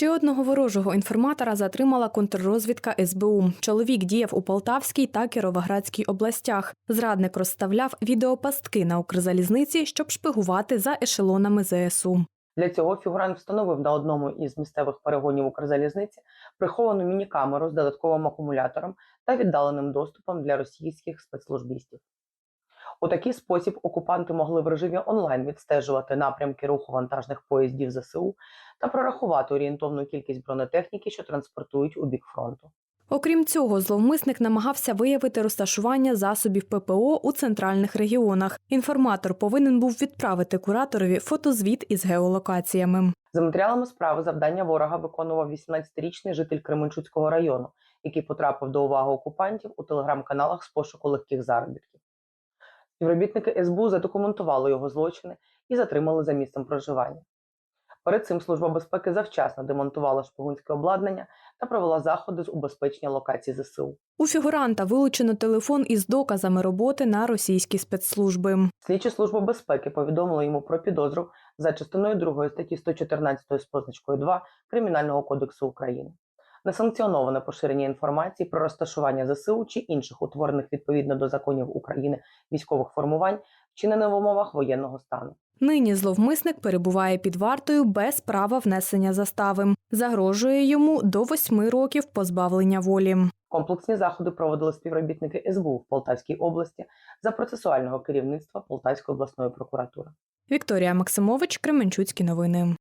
Ще одного ворожого інформатора затримала контррозвідка СБУ. Чоловік діяв у Полтавській та Кіровоградській областях. Зрадник розставляв відеопастки на Укрзалізниці, щоб шпигувати за ешелонами ЗСУ. Для цього фігурант встановив на одному із місцевих перегонів Укрзалізниці приховану міні-камеру з додатковим акумулятором та віддаленим доступом для російських спецслужбістів. У такий спосіб окупанти могли в режимі онлайн відстежувати напрямки руху вантажних поїздів ЗСУ та прорахувати орієнтовну кількість бронетехніки, що транспортують у бік фронту. Окрім цього, зловмисник намагався виявити розташування засобів ППО у центральних регіонах. Інформатор повинен був відправити кураторові фотозвіт із геолокаціями. За матеріалами справи завдання ворога виконував 18-річний житель Кременчуцького району, який потрапив до уваги окупантів у телеграм-каналах з пошуку легких заробітків. Співробітники СБУ задокументували його злочини і затримали за місцем проживання. Перед цим Служба безпеки завчасно демонтувала шпигунське обладнання та провела заходи з убезпечення локацій ЗСУ. У фігуранта вилучено телефон із доказами роботи на російські спецслужби. Слідчі служби безпеки повідомили йому про підозру за частиною 2 статті 114 з позначкою 2 Кримінального кодексу України. Несанкціоноване поширення інформації про розташування ЗСУ чи інших утворених відповідно до законів України військових формувань, вчинене в умовах воєнного стану. Нині зловмисник перебуває під вартою без права внесення застави. Загрожує йому до восьми років позбавлення волі. Комплексні заходи проводили співробітники СБУ в Полтавській області за процесуального керівництва Полтавської обласної прокуратури. Вікторія Максимович, Кременчуцькі новини.